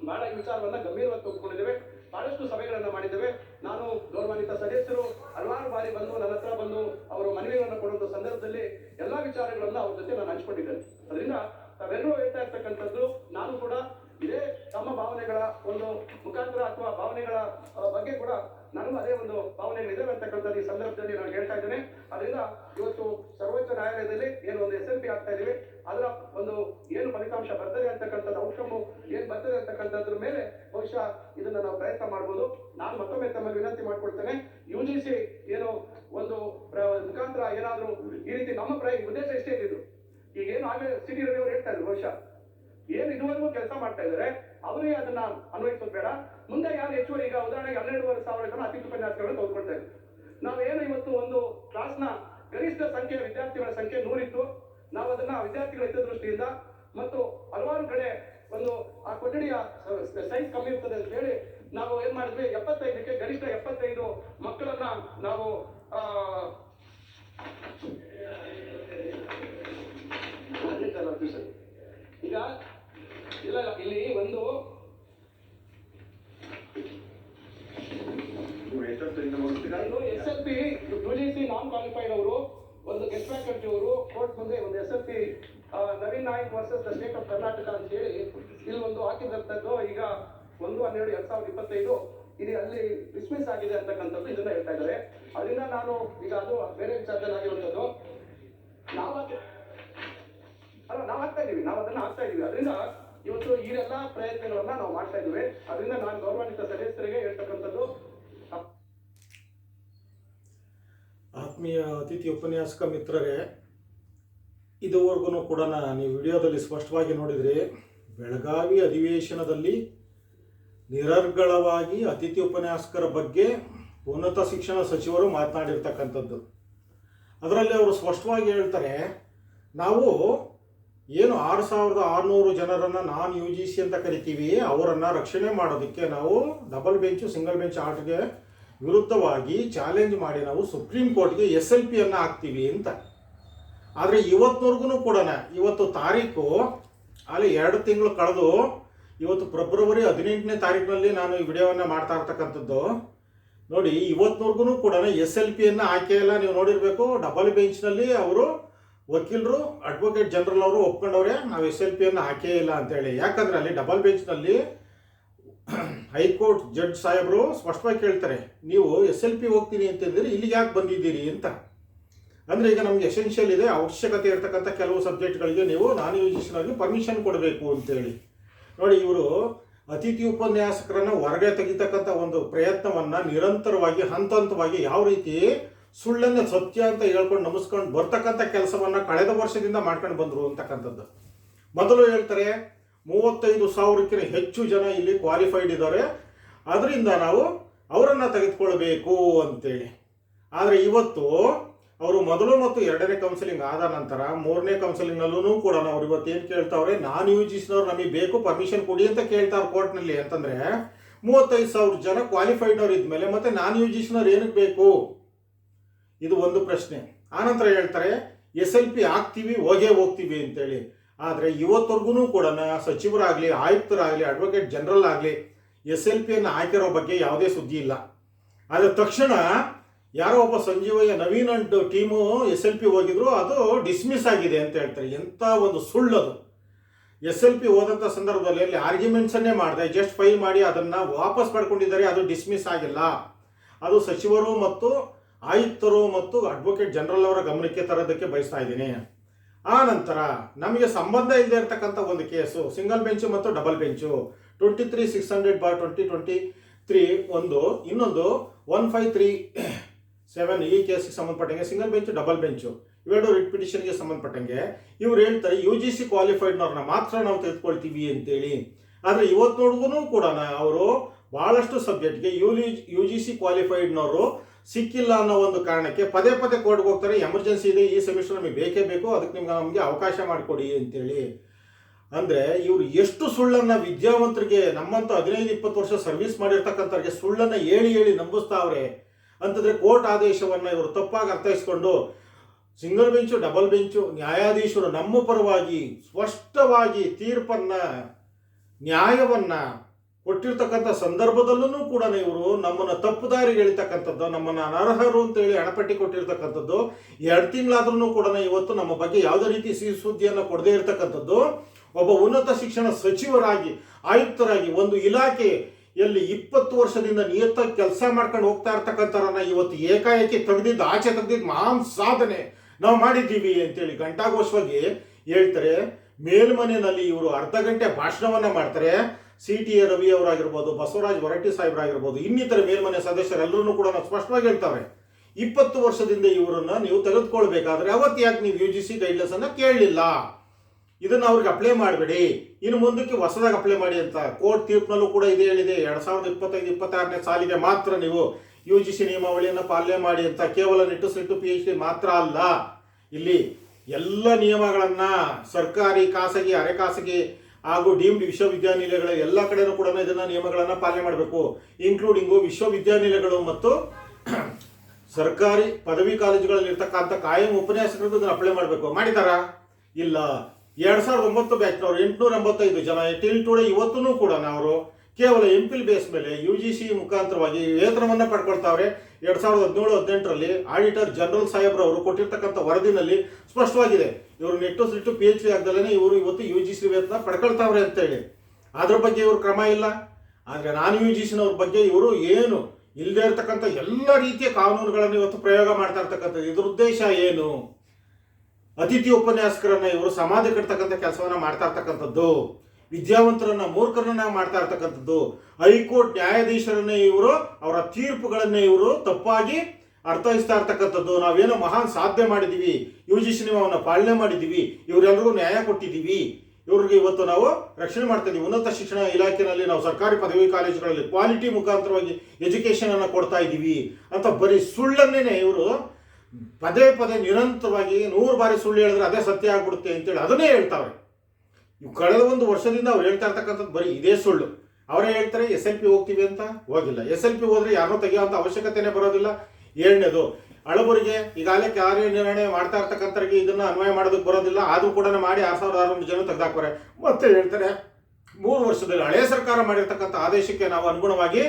ಬಹಳ ಈ ವಿಚಾರವನ್ನ ಗಂಭೀರವಾಗಿ ತೆಗೆದುಕೊಂಡಿದ್ದೇವೆ ಬಹಳಷ್ಟು ಸಭೆಗಳನ್ನ ಮಾಡಿದ್ದೇವೆ. ನಾನು ಗೌರವಾನ್ವಿತ ಸದಸ್ಯರು, ಹಲವಾರು ಬಾರಿ ಬಂದು ನನ್ನ ಹತ್ರ ಬಂದು ಅವರು ಮನವಿಗಳನ್ನು ಕೊಡುವಂತ ಸಂದರ್ಭದಲ್ಲಿ ಎಲ್ಲಾ ವಿಚಾರಗಳನ್ನು ಅವ್ರ ಜೊತೆ ನಾನು ಹಂಚಿಕೊಂಡಿದ್ದೇನೆ. ಅದರಿಂದ ತಾವೆಲ್ಲರೂ ಹೇಳ್ತಾ ಇರ್ತಕ್ಕಂಥದ್ದು, ನಾನು ಕೂಡ ಇದೇ ತಮ್ಮ ಭಾವನೆಗಳ ಒಂದು ಮುಖಾಂತರ ಅಥವಾ ಭಾವನೆಗಳ ಬಗ್ಗೆ ಕೂಡ ನನಗೂ ಅದೇ ಒಂದು ಭಾವನೆಗಳಿದೆ ಅಂತಕ್ಕಂಥದ್ದು ಈ ಸಂದರ್ಭದಲ್ಲಿ ನಾನು ಹೇಳ್ತಾ ಇದ್ದೇನೆ ಅದರಿಂದ ಇವತ್ತು ಸರ್ವೋಚ್ಚ ನ್ಯಾಯಾಲಯದಲ್ಲಿ ಏನು ಒಂದು ಎಸ್ ಎಲ್ ಪಿ ಆಗ್ತಾ ಇದೀವಿ ಅದರ ಒಂದು ಏನು ಫಲಿತಾಂಶ ಬರ್ತದೆ ಅಂತಕ್ಕಂಥದ್ದು ಔಷಧು ಏನ್ ಬರ್ತದೆ ಅಂತಕ್ಕಂಥದ್ರ ಮೇಲೆ ಬಹುಶಃ ಇದನ್ನ ನಾವು ಪ್ರಯತ್ನ ಮಾಡ್ಬೋದು ನಾನು ಮತ್ತೊಮ್ಮೆ ತಮ್ಮಲ್ಲಿ ವಿನಂತಿ ಮಾಡ್ಕೊಡ್ತೇನೆ ಯು ಜಿ ಸಿ ಏನು ಒಂದು ಪ್ರ- ಮುಖಾಂತರ ಏನಾದ್ರೂ ಈ ರೀತಿ ನಮ್ಮ ಪ್ರಯ ಉದ್ದೇಶ ಎಷ್ಟೇ ಇದ್ದು ಈಗ ಏನು ಆಗಲೇ ಸಿ ಟಿ ರವಿ ಅವರು ಹೇಳ್ತಾ ಇದ್ರು ಬಹುಶಃ ಏನು ಇದುವರೆಗೂ ಕೆಲಸ ಮಾಡ್ತಾ ಇದ್ದಾರೆ ಅವರಿಗೆ ಅದನ್ನ ಅನ್ವಯಿಸೋದು ಬೇಡ ಮುಂದೆ ಯಾರು ಹೆಚ್ಚುವರಿ ಈಗ ಉದಾಹರಣೆಗೆ ಹನ್ನೆರಡುವರೆ ಸಾವಿರ ಜನ ಅತಿಥಿ ಉಪನ್ಯಾಸಗಳನ್ನು ತೆಗೆದುಕೊಳ್ತಾ ಇದ್ದಾರೆ ನಾವು ಏನು ಇವತ್ತು ಒಂದು ಕ್ಲಾಸ್ನ ಗರಿಷ್ಠ ಸಂಖ್ಯೆಯ ವಿದ್ಯಾರ್ಥಿಗಳ ಸಂಖ್ಯೆ ನೂರಿತ್ತು. ನಾವು ಅದನ್ನ ವಿದ್ಯಾರ್ಥಿಗಳ ಹಿತದೃಷ್ಟಿಯಿಂದ ಮತ್ತು ಹಲವಾರು ಕಡೆ ಒಂದು ಆ ಕೊಠಡಿಯ ಸೈಜ್ ಕಮ್ಮಿ ಇರ್ತದೆ ಅಂತ ಹೇಳಿ ನಾವು ಏನ್ ಮಾಡಿದ್ವಿ ಎಪ್ಪತ್ತೈದಕ್ಕೆ ಗರಿಷ್ಠ ಎಪ್ಪತ್ತೈದು ಮಕ್ಕಳನ್ನ ನಾವು ಆ, ಕನ್ಫ್ಯೂಷನ್ ಈಗ ಇಲ್ಲ ಇಲ್ಲ, ಇಲ್ಲಿ ಒಂದು ನಾನು S L P U G C non qualified ಅವರು ಒಂದು ಗೆಸ್ಟ್ ಫ್ಯಾಕಲ್ಟಿ ಅವರು ಕೋರ್ಟ್ ಮುಂದೆ ಒಂದು S L P Nayak versus the of Karnataka ಅಂತ ಹೇಳಿ ಇಲ್ಲಿ ಒಂದು ಹಾಕಿದಂಥದ್ದು ಈಗ ಒಂದು, ಹನ್ನೆರಡು, ಎರಡ್ ಸಾವಿರದ ಇಪ್ಪತ್ತೈದು ಇದು ಅಲ್ಲಿ ಡಿಸ್ಮಿಸ್ ಆಗಿದೆ ಅಂತಕ್ಕಂಥದ್ದು ಇದನ್ನ ಹೇಳ್ತಾ ಇದ್ದಾರೆ. ಅದರಿಂದ ನಾನು ಈಗ ಅದು ಬೇರೆ ವಿಚಾರದಲ್ಲಿ ಆಗಿರುವಂಥದ್ದು. ನಾವು ಅಲ್ಲ, ನಾವು ಹಾಕ್ತಾ ಇದೀವಿ. ನಾವು ಅದನ್ನ ಹಾಕ್ತಾ ಇದೀವಿ. ಅದರಿಂದ ಇವತ್ತು ಈ ಎಲ್ಲ ಪ್ರಯತ್ನಗಳನ್ನ ನಾವು ಮಾಡ್ತಾ ಇದೀವಿ ಅದರಿಂದ ನಾನು ಗೌರವಾನ್ವಿತ ಸದಸ್ಯರಿಗೆ ಹೇಳ್ತಕ್ಕಂಥದ್ದು. ಆತ್ಮೀಯ ಅತಿಥಿ ಉಪನ್ಯಾಸಕ ಮಿತ್ರರೇ ಇದುವರೆಗೂ ಕೂಡ ನೀವು ವಿಡಿಯೋದಲ್ಲಿ ಸ್ಪಷ್ಟವಾಗಿ ನೋಡಿದರೆ ಬೆಳಗಾವಿ ಅಧಿವೇಶನದಲ್ಲಿ ನಿರರ್ಗಳವಾಗಿ ಅತಿಥಿ ಉಪನ್ಯಾಸಕರ ಬಗ್ಗೆ ಉನ್ನತ ಶಿಕ್ಷಣ ಸಚಿವರು ಮಾತನಾಡಿರ್ತಕ್ಕಂಥದ್ದು. ಅದರಲ್ಲಿ ಅವರು ಸ್ಪಷ್ಟವಾಗಿ ಹೇಳ್ತಾರೆ, ನಾವು ಏನು ಆರು ಸಾವಿರದ ಆರುನೂರು ಜನರನ್ನು ನಾನ್ ಯು ಜಿ ಸಿ ಅಂತ ಕರಿತೀವಿ, ಅವರನ್ನು ರಕ್ಷಣೆ ಮಾಡೋದಕ್ಕೆ ನಾವು ಡಬಲ್ ಬೆಂಚು, ಸಿಂಗಲ್ ಬೆಂಚ್ ಆರ್ಟ್ಗೆ ವಿರುದ್ಧವಾಗಿ ಚಾಲೆಂಜ್ ಮಾಡಿ ನಾವು ಸುಪ್ರೀಂ ಕೋರ್ಟ್ಗೆ ಎಸ್ ಎಲ್ ಪಿಯನ್ನು ಹಾಕ್ತೀವಿ ಅಂತ. ಆದರೆ ಇವತ್ತಿನವರೆಗೂ ಕೂಡ ಇವತ್ತು ತಾರೀಕು, ಅಲ್ಲಿ ಎರಡು ತಿಂಗಳು ಕಳೆದು, ಇವತ್ತು ಫೆಬ್ರವರಿ ಹದಿನೆಂಟನೇ ತಾರೀಕಿನಲ್ಲಿ ನಾನು ಈ ವಿಡಿಯೋವನ್ನು ಮಾಡ್ತಾ ಇರ್ತಕ್ಕಂಥದ್ದು. ನೋಡಿ ಇವತ್ತಿನವರೆಗೂ ಕೂಡ ಎಸ್ ಎಲ್ ಪಿಯನ್ನು ಆಯ್ಕೆ ಇಲ್ಲ ನೀವು ನೋಡಿರಬೇಕು. ಡಬಲ್ ಬೆಂಚ್ನಲ್ಲಿ ಅವರು ವಕೀಲರು, ಅಡ್ವೊಕೇಟ್ ಜನರಲ್ ಅವರು ಒಪ್ಕೊಂಡವ್ರೆ, ನಾವು ಎಸ್ ಎಲ್ ಪಿಯನ್ನು ಹಾಕೇ ಇಲ್ಲ ಅಂತೇಳಿ. ಯಾಕಂದ್ರೆ ಅಲ್ಲಿ ಡಬಲ್ ಬೆಂಚ್ನಲ್ಲಿ ಹೈಕೋರ್ಟ್ ಜಡ್ಜ್ ಸಾಹೇಬರು ಸ್ಪಷ್ಟವಾಗಿ ಕೇಳ್ತಾರೆ, ನೀವು ಎಸ್ ಎಲ್ ಪಿ ಹೋಗ್ತೀನಿ ಅಂತಂದ್ರೆ ಇಲ್ಲಿಗೆ ಯಾಕೆ ಬಂದಿದ್ದೀರಿ ಅಂತ. ಅಂದರೆ ಈಗ ನಮಗೆ ಎಸೆನ್ಷಿಯಲ್ ಇದೆ ಅವಶ್ಯಕತೆ ಇರತಕ್ಕಂಥ ಕೆಲವು ಸಬ್ಜೆಕ್ಟ್ಗಳಿಗೆ ನೀವು ನಾನ್ ಯೂಜಿಷನಲ್ಲಿ ಪರ್ಮಿಷನ್ ಕೊಡಬೇಕು ಅಂತೇಳಿ. ನೋಡಿ, ಇವರು ಅತಿಥಿ ಉಪನ್ಯಾಸಕರನ್ನ ಹೊರಗೆ ತೆಗಿತಕ್ಕಂಥ ಒಂದು ಪ್ರಯತ್ನವನ್ನ ನಿರಂತರವಾಗಿ ಹಂತ ಹಂತವಾಗಿ ಯಾವ ರೀತಿ ಸುಳ್ಳನ್ನ ಸತ್ಯ ಅಂತ ಹೇಳ್ಕೊಂಡು ನಮಸ್ಕೊಂಡು ಬರ್ತಕ್ಕಂಥ ಕೆಲಸವನ್ನ ಕಳೆದ ವರ್ಷದಿಂದ ಮಾಡ್ಕೊಂಡು ಬಂದರು ಅಂತಕ್ಕಂಥದ್ದು. ಮೊದಲು ಹೇಳ್ತಾರೆ, ಮೂವತ್ತೈದು ಸಾವಿರಕ್ಕಿಂತ ಹೆಚ್ಚು ಜನ ಇಲ್ಲಿ ಕ್ವಾಲಿಫೈಡ್ ಇದ್ದಾರೆ. ಅದರಿಂದ ನಾವು ಅವರನ್ನು ತೆಗೆದುಕೊಳ್ಬೇಕು ಅಂತೇಳಿ. ಆದರೆ ಇವತ್ತು ಅವರು ಮೊದಲು ಮತ್ತು ಎರಡನೇ ಕೌನ್ಸಿಲಿಂಗ್ ಆದ ನಂತರ ಮೂರನೇ ಕೌನ್ಸಿಲಿಂಗ್ನಲ್ಲೂ ಕೂಡ ಅವ್ರು ಇವತ್ತು ಏನು ಕೇಳ್ತಾವ್ರೆ, ನಾನ್ ಯು ಜಿಸ್ನವ್ರು ನಮಗೆ ಬೇಕು ಪರ್ಮಿಷನ್ ಕೊಡಿ ಅಂತ ಕೇಳ್ತಾರೆ ಕೋರ್ಟ್ನಲ್ಲಿ ಅಂತಂದ್ರೆ ಮೂವತ್ತೈದು ಸಾವಿರ ಜನ ಕ್ವಾಲಿಫೈಡ್ನವ್ರು ಇದ್ಮೇಲೆ ಮತ್ತೆ ನಾನ್ ಯು ಜಿಸ್ನವ್ರು ಏನಕ್ಕೆ ಬೇಕು? ಇದು ಒಂದು ಪ್ರಶ್ನೆ. ಆನಂತರ ಹೇಳ್ತಾರೆ, ಎಸ್ ಎಲ್ ಪಿ ಆಗ್ತೀವಿ, ಹೋಗೇ ಹೋಗ್ತೀವಿ ಅಂತೇಳಿ. ಆದರೆ ಇವತ್ತವರೆಗೂ ಕೂಡ ಸಚಿವರಾಗಲಿ, ಆಯುಕ್ತರಾಗಲಿ ಅಡ್ವೊಕೇಟ್ ಜನರಲ್ ಆಗಲಿ, ಎಸ್ ಎಲ್ ಪಿಯನ್ನು ಹಾಕಿರೋ ಬಗ್ಗೆ ಯಾವುದೇ ಸುದ್ದಿ ಇಲ್ಲ. ಆದರೆ ತಕ್ಷಣ ಯಾರೋ ಒಬ್ಬ Sanjeevaiah Naveen and team S L P ಹೋಗಿದ್ರು, ಅದು ಡಿಸ್ಮಿಸ್ ಆಗಿದೆ ಅಂತ ಹೇಳ್ತಾರೆ. ಎಂಥ ಒಂದು ಸುಳ್ಳದು. ಎಸ್ ಎಲ್ ಪಿ ಹೋದಂಥ ಸಂದರ್ಭದಲ್ಲಿ ಅಲ್ಲಿ ಆರ್ಗ್ಯುಮೆಂಟ್ಸನ್ನೇ ಮಾಡಿದೆ. ಜಸ್ಟ್ ಫೈಲ್ ಮಾಡಿ ಅದನ್ನು ವಾಪಸ್ ಪಡ್ಕೊಂಡಿದ್ದಾರೆ, ಅದು ಡಿಸ್ಮಿಸ್ ಆಗಿಲ್ಲ. ಅದು ಸಚಿವರು ಮತ್ತು ಆಯುಕ್ತರು ಮತ್ತು ಅಡ್ವೊಕೇಟ್ ಜನರಲ್ ಅವರ ಗಮನಕ್ಕೆ ತರೋದಕ್ಕೆ ಬಯಸ್ತಾ ಇದ್ದೀನಿ. ಆ ನಂತರ ನಮಗೆ ಸಂಬಂಧ ಇಲ್ಲದೆ ಇರತಕ್ಕಂಥ ಒಂದು ಕೇಸು ಸಿಂಗಲ್ ಬೆಂಚು ಮತ್ತು double bench twenty three six hundred bar twenty twenty three ಒಂದು, ಇನ್ನೊಂದು ಒನ್ ಫೈವ್ ತ್ರೀ ಸೆವೆನ್ ಈ ಕೇಸ್ಗೆ ಸಂಬಂಧಪಟ್ಟಂಗೆ ಸಿಂಗಲ್ ಬೆಂಚು ಡಬಲ್ ಬೆಂಚು ಇವೆರಡು ರಿಟ್ ಪಿಟಿಷನ್ಗೆ ಸಂಬಂಧಪಟ್ಟಂಗೆ, ಇವ್ರು ಹೇಳ್ತಾರೆ ಯು ಜಿ ಸಿ ಕ್ವಾಲಿಫೈಡ್ನವ್ರನ್ನ ಮಾತ್ರ ನಾವು ತೆಗೆದುಕೊಳ್ತೀವಿ ಅಂತೇಳಿ. ಆದರೆ ಇವತ್ತು ಕೂಡ ಅವರು ಭಾಳಷ್ಟು ಸಬ್ಜೆಕ್ಟ್ಗೆ ಯು ಯು ಜಿ ಸಿ ಕ್ವಾಲಿಫೈಡ್ನವರು ಸಿಕ್ಕಿಲ್ಲ ಅನ್ನೋ ಒಂದು ಕಾರಣಕ್ಕೆ ಪದೇ ಪದೇ ಕೋರ್ಟ್ಗೆ ಹೋಗ್ತಾರೆ ಎಮರ್ಜೆನ್ಸಿ ಇದೆ, ಈ ಸೆಮಿಸ್ಟರ್ ನಮಗೆ ಬೇಕೇ ಬೇಕು, ಅದಕ್ಕೆ ನಿಮ್ಗೆ ನಮಗೆ ಅವಕಾಶ ಮಾಡಿಕೊಡಿ ಅಂತೇಳಿ. ಅಂದರೆ ಇವರು ಎಷ್ಟು ಸುಳ್ಳನ್ನು ವಿದ್ಯಾವಂತರಿಗೆ ನಮ್ಮಂತ ಹದಿನೈದು, ಇಪ್ಪತ್ತು ವರ್ಷ ಸರ್ವಿಸ್ ಮಾಡಿರ್ತಕ್ಕಂಥವ್ರಿಗೆ ಸುಳ್ಳನ್ನು ಹೇಳಿ ಹೇಳಿ ನಂಬಿಸ್ತಾವ್ರೆ. ಅಂತಂದರೆ ಕೋರ್ಟ್ ಆದೇಶವನ್ನು ಇವರು ತಪ್ಪಾಗಿ ಅರ್ಥೈಸ್ಕೊಂಡು ಸಿಂಗಲ್ ಬೆಂಚು, ಡಬಲ್ ಬೆಂಚು, ನ್ಯಾಯಾಧೀಶರು ನಮ್ಮ ಪರವಾಗಿ ಸ್ಪಷ್ಟವಾಗಿ ತೀರ್ಪನ್ನು, ನ್ಯಾಯವನ್ನು ಕೊಟ್ಟಿರ್ತಕ್ಕಂಥ ಸಂದರ್ಭದಲ್ಲೂ ಕೂಡ ಇವರು ನಮ್ಮನ್ನು ತಪ್ಪು ದಾರಿಗೆ ಎಳಿತಕ್ಕಂಥದ್ದು, ನಮ್ಮನ್ನು ಅನರ್ಹರು ಅಂತೇಳಿ ಅಣಪಟ್ಟಿ ಕೊಟ್ಟಿರ್ತಕ್ಕಂಥದ್ದು, ಎರಡು ತಿಂಗಳಾದ್ರೂ ಕೂಡ ಇವತ್ತು ನಮ್ಮ ಬಗ್ಗೆ ಯಾವುದೇ ರೀತಿ ಸುದ್ದಿಯನ್ನು ಕೊಡದೇ ಇರತಕ್ಕಂಥದ್ದು, ಒಬ್ಬ ಉನ್ನತ ಶಿಕ್ಷಣ ಸಚಿವರಾಗಿ, ಆಯುಕ್ತರಾಗಿ ಒಂದು ಇಲಾಖೆ ಎಲ್ಲಿ ಇಪ್ಪತ್ತು ವರ್ಷದಿಂದ ನಿಯತ್ತಾಗಿ ಕೆಲಸ ಮಾಡ್ಕೊಂಡು ಹೋಗ್ತಾ ಇರ್ತಕ್ಕಂಥವ್ರನ್ನ ಇವತ್ತು ಏಕಾಏಕಿ ತೆಗೆದಿದ್ದು, ಆಚೆ ತೆಗೆದಿದ್ದು ಮಾಂ ಸಾಧನೆ ನಾವು ಮಾಡಿದ್ದೀವಿ ಅಂತೇಳಿ ಘಂಟಾಘೋಷವಾಗಿ ಹೇಳ್ತಾರೆ. ಮೇಲ್ಮನೆಯಲ್ಲಿ ಇವರು ಅರ್ಧ ಗಂಟೆ ಭಾಷಣವನ್ನ ಮಾಡ್ತಾರೆ. ಸಿ ಟಿ ಎ ರವಿ ಅವರಾಗಿರ್ಬೋದು, ಬಸವರಾಜ್ ಹೊರಟ್ಟಿ ಸಾಹೇಬರಾಗಿರ್ಬೋದು, ಇನ್ನಿತರ ಮೇಲ್ಮನೆ ಸದಸ್ಯರೆಲ್ಲರೂ ಕೂಡ ಸ್ಪಷ್ಟವಾಗಿ ಹೇಳ್ತಾರೆ. ಇಪ್ಪತ್ತು ವರ್ಷದಿಂದ ಇವರನ್ನ ನೀವು ತೆಗೆದುಕೊಳ್ಬೇಕಾದ್ರೆ ಅವತ್ತು ಯಾಕೆ ನೀವು ಯು ಜಿ ಸಿ ಗೈಡ್ಲೈನ್ಸ್ ಅನ್ನ ಕೇಳಲಿಲ್ಲ. ಇದನ್ನ ಅವ್ರಿಗೆ ಅಪ್ಲೈ ಮಾಡಬೇಡಿ. ಇನ್ನು ಮುಂದಕ್ಕೆ ಹೊಸದಾಗಿ ಅಪ್ಲೈ ಮಾಡಿ ಅಂತ ಕೋರ್ಟ್ ತೀರ್ಪಿನಲ್ಲೂ ಕೂಡ ಇದೇ ಹೇಳಿದೆ, ಎರಡು ಸಾವಿರದ ಇಪ್ಪತ್ತೈದು, ಇಪ್ಪತ್ತಾರನೇ ಸಾಲಿಗೆ ಮಾತ್ರ ನೀವು ಯು ಜಿ ಸಿ ನಿಯಮಾವಳಿಯನ್ನು ಪಾಲನೆ ಮಾಡಿ ಅಂತ ಕೇವಲ ನಿಟ್ಟುಸಿಟ್ಟು ಪಿ ಎಚ್ ಡಿ ಮಾತ್ರ ಅಲ್ಲ. ಇಲ್ಲಿ ಎಲ್ಲ ನಿಯಮಗಳನ್ನ ಸರ್ಕಾರಿ, ಖಾಸಗಿ, ಅರೆ ಖಾಸಗಿ ಹಾಗೂ ಡೀಮ್ಡ್ ವಿಶ್ವವಿದ್ಯಾನಿಲಯಗಳ ಎಲ್ಲ ಕಡೆನೂ ಕೂಡ ಇದನ್ನ ನಿಯಮಗಳನ್ನ ಪಾಲನೆ ಮಾಡಬೇಕು. ಇನ್ಕ್ಲೂಡಿಂಗು ವಿಶ್ವವಿದ್ಯಾನಿಲಯಗಳು ಮತ್ತು ಸರ್ಕಾರಿ ಪದವಿ ಕಾಲೇಜುಗಳಲ್ಲಿ ಇರ್ತಕ್ಕಂಥ ಕಾಯಂ ಉಪನ್ಯಾಸಕರದ್ದು ಅಪ್ಲೈ ಮಾಡಬೇಕು. ಮಾಡಿದಾರಾ? ಇಲ್ಲ. ಎರಡ್ ಸಾವಿರದ ಒಂಬತ್ತು ಬ್ಯಾಚ್ನವರು ಎಂಟುನೂರ ಎಂಬತ್ತೈದು ಜನ ಟಿಲ್ ಟುಡೆ ಇವತ್ತೂ ಕೂಡ ಅವರು ಕೇವಲ ಎಂ ಪಿಲ್ ಬೇಸ್ ಮೇಲೆ ಯು ಜಿ ಸಿ ಮುಖಾಂತರವಾಗಿ ವೇತನವನ್ನ ಪಡ್ಕೊಳ್ತಾವ್ರೆ. ಎರಡ್ ಸಾವಿರದ ಹದಿನೇಳು, ಹದಿನೆಂಟರಲ್ಲಿ ಆಡಿಟರ್ ಜನರಲ್ ಸಾಹೇಬ್ರವರು ಕೊಟ್ಟಿರ್ತಕ್ಕಂಥ ವರದಿನಲ್ಲಿ ಸ್ಪಷ್ಟವಾಗಿದೆ. ಇವರು ನೆಟ್ಟು ಸಿಟ್ಟು ಪಿ ಎಚ್ ಡಿ ಆಗ್ದಲೇ ಇವರು ಇವತ್ತು ಯು ಜಿ ಸಿ ವೇತನ ಪಡ್ಕೊಳ್ತಾವ್ರೆ ಅಂತೇಳಿ. ಅದ್ರ ಬಗ್ಗೆ ಇವರು ಕ್ರಮ ಇಲ್ಲ. ಆದರೆ ನಾನ್ ಯು ಜಿ ಸಿನವ್ರ ಬಗ್ಗೆ ಇವರು ಏನು ಇಲ್ಲದೆ ಇರತಕ್ಕಂಥ ಎಲ್ಲ ರೀತಿಯ ಕಾನೂನುಗಳನ್ನು ಇವತ್ತು ಪ್ರಯೋಗ ಮಾಡ್ತಾ ಇರ್ತಕ್ಕಂಥದ್ದು. ಇದ್ರ ಉದ್ದೇಶ ಏನು? ಅತಿಥಿ ಉಪನ್ಯಾಸಕರನ್ನ ಇವರು ಸಮಾಧಿ ಕಟ್ತಕ್ಕಂಥ ಕೆಲಸವನ್ನ ಮಾಡ್ತಾ ಇರ್ತಕ್ಕಂಥದ್ದು, ವಿದ್ಯಾವಂತರನ್ನ ಮೂರ್ಖರನ್ನ ಮಾಡ್ತಾ ಇರ್ತಕ್ಕಂಥದ್ದು, ಹೈಕೋರ್ಟ್ ನ್ಯಾಯಾಧೀಶರನ್ನ ಇವರು, ಅವರ ತೀರ್ಪುಗಳನ್ನ ಇವರು ತಪ್ಪಾಗಿ ಅರ್ಥೈಸ್ತಾ ಇರ್ತಕ್ಕಂಥದ್ದು. ನಾವೇನೋ ಮಹಾನ್ ಸಾಧನೆ ಮಾಡಿದೀವಿ, ಯು ಜಿ ಸಿ ಪಾಲನೆ ಮಾಡಿದೀವಿ ಇವರೆಲ್ಲರಿಗೂ ನ್ಯಾಯ ಕೊಟ್ಟಿದ್ದೀವಿ ಇವ್ರಿಗೆ ಇವತ್ತು ನಾವು ರಕ್ಷಣೆ ಮಾಡ್ತಾ ಇದೀವಿ. ಉನ್ನತ ಶಿಕ್ಷಣ ಇಲಾಖೆಯಲ್ಲಿ ನಾವು ಸರ್ಕಾರಿ ಪದವಿ ಕಾಲೇಜುಗಳಲ್ಲಿ ಕ್ವಾಲಿಟಿ ಮುಖಾಂತರವಾಗಿ ಎಜುಕೇಶನ್ ಅನ್ನು ಕೊಡ್ತಾ ಇದ್ದೀವಿ ಅಂತ ಬರೀ ಸುಳ್ಳನ್ನೇನೆ ಇವರು ಪದೇ ಪದೇ ನಿರಂತರವಾಗಿ ನೂರು ಬಾರಿ ಸುಳ್ಳು ಹೇಳಿದ್ರೆ ಅದೇ ಸತ್ಯ ಆಗ್ಬಿಡುತ್ತೆ ಅಂತೇಳಿ ಅದನ್ನೇ ಹೇಳ್ತಾವೆ ಇವು ಕಳೆದ ಒಂದು ವರ್ಷದಿಂದ ಅವ್ರು ಹೇಳ್ತಾ ಇರ್ತಕ್ಕಂಥದ್ದು ಬರೀ ಇದೇ ಸುಳ್ಳು. ಅವರೇ ಹೇಳ್ತಾರೆ ಎಸ್ ಎಲ್ ಪಿ ಹೋಗ್ತೀವಿ ಅಂತ ಹೋಗಿಲ್ಲ. ಎಸ್ ಎಲ್ ಪಿ ಹೋದ್ರೆ ಯಾರನ್ನೂ ತೆಗೆಯುವಂಥ ಅವಶ್ಯಕತೆನೇ ಬರೋದಿಲ್ಲ. ಏಳನೇದು ಹಳಬರಿಗೆ ಈಗಾಗಲೇ ಕಾರ್ಯನಿರ್ವಹಣೆ ಮಾಡ್ತಾ ಇರ್ತಕ್ಕಂಥವ್ರಿಗೆ ಇದನ್ನ ಅನ್ವಯ ಮಾಡೋದಕ್ಕೆ ಬರೋದಿಲ್ಲ. ಆದರೂ ಕೂಡ ಮಾಡಿ ಆರು ಸಾವಿರದ ಆರುನೂರು ಜನ ತೆಗೆದಾಕ್ತಾರೆ ಮತ್ತೆ ಹೇಳ್ತಾರೆ, ಮೂರು ವರ್ಷದಲ್ಲಿ ಹಳೆಯ ಸರ್ಕಾರ ಮಾಡಿರ್ತಕ್ಕಂಥ ಆದೇಶಕ್ಕೆ ನಾವು ಅನುಗುಣವಾಗಿ